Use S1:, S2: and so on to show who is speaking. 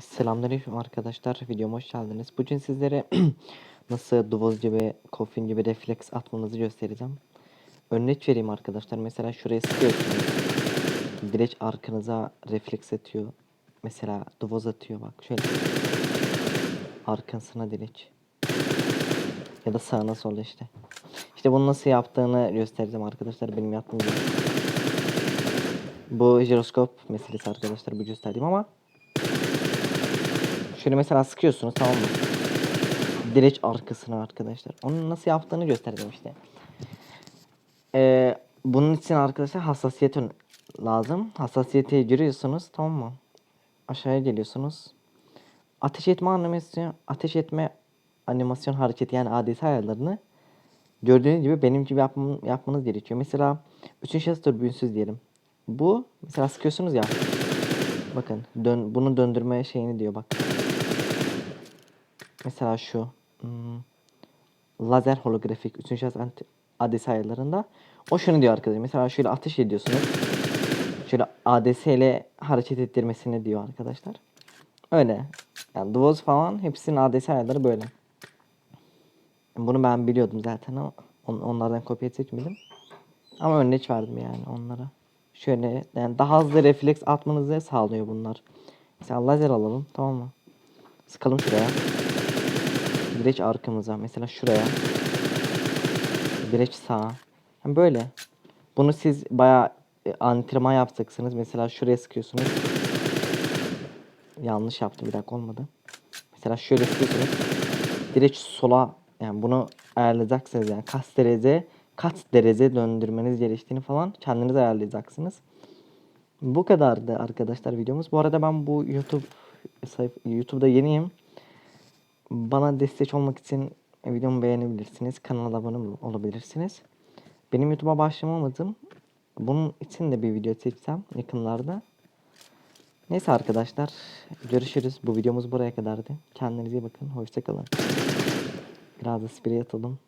S1: Selamünaleyküm arkadaşlar. Videoma hoş geldiniz. Bugün sizlere nasıl duvoz gibi, coffin gibi refleks atmanızı göstereceğim. Örnek vereyim arkadaşlar. Mesela şuraya sıkıyorsunuz. Direkt arkanıza refleks atıyor. Mesela duvoz atıyor bak. Şöyle. Arkasına direkt. Ya da sağına sola işte. İşte bunu nasıl yaptığını göstereceğim arkadaşlar. Benim yaptığım gibi. Bu jiroskop meselesi arkadaşlar bu gösterdiğim ama Şöyle mesela sıkıyorsunuz tamam mı? Direkt arkasına arkadaşlar. Onun nasıl yaptığını göstereceğim işte. Ee, bunun için arkadaşlar hassasiyet lazım. Hassasiyete giriyorsunuz tamam mı? Aşağıya geliyorsunuz. Ateş etme animasyon, ateş etme animasyon hareketi yani ADS ayarlarını gördüğünüz gibi benim gibi yapmam, yapmanız gerekiyor. Mesela üçüncü şahıs türbünsüz diyelim. Bu mesela sıkıyorsunuz ya. Bakın dön, bunu döndürme şeyini diyor bak. Mesela şu hmm, lazer holografik 3. şahıs ADS ayarlarında o şunu diyor arkadaşlar. Mesela şöyle ateş ediyorsunuz. Şöyle ADS ile hareket ettirmesini diyor arkadaşlar. Öyle. Yani Duvoz falan hepsinin ADS ayarları böyle. Bunu ben biliyordum zaten ama on- onlardan kopya çekmedim. Ama örnek verdim yani onlara. Şöyle yani daha hızlı refleks atmanızı sağlıyor bunlar. Mesela lazer alalım tamam mı? Sıkalım şuraya. Direkt arkamıza. Mesela şuraya. Direkt sağa. Yani böyle. Bunu siz bayağı e, antrenman yapacaksınız. Mesela şuraya sıkıyorsunuz. Yanlış yaptım bir dakika olmadı. Mesela şöyle sıkıyorsunuz. Direkt sola yani bunu ayarlayacaksınız yani kaç derece kaç derece döndürmeniz gerektiğini falan kendiniz ayarlayacaksınız. Bu kadardı arkadaşlar videomuz. Bu arada ben bu YouTube sayfa YouTube'da yeniyim. Bana destek olmak için videomu beğenebilirsiniz. Kanala abone ol- olabilirsiniz. Benim YouTube'a başlamamadım. Bunun için de bir video çekeceğim yakınlarda. Neyse arkadaşlar. Görüşürüz. Bu videomuz buraya kadardı. Kendinize iyi bakın. Hoşçakalın. Biraz da sprey atalım.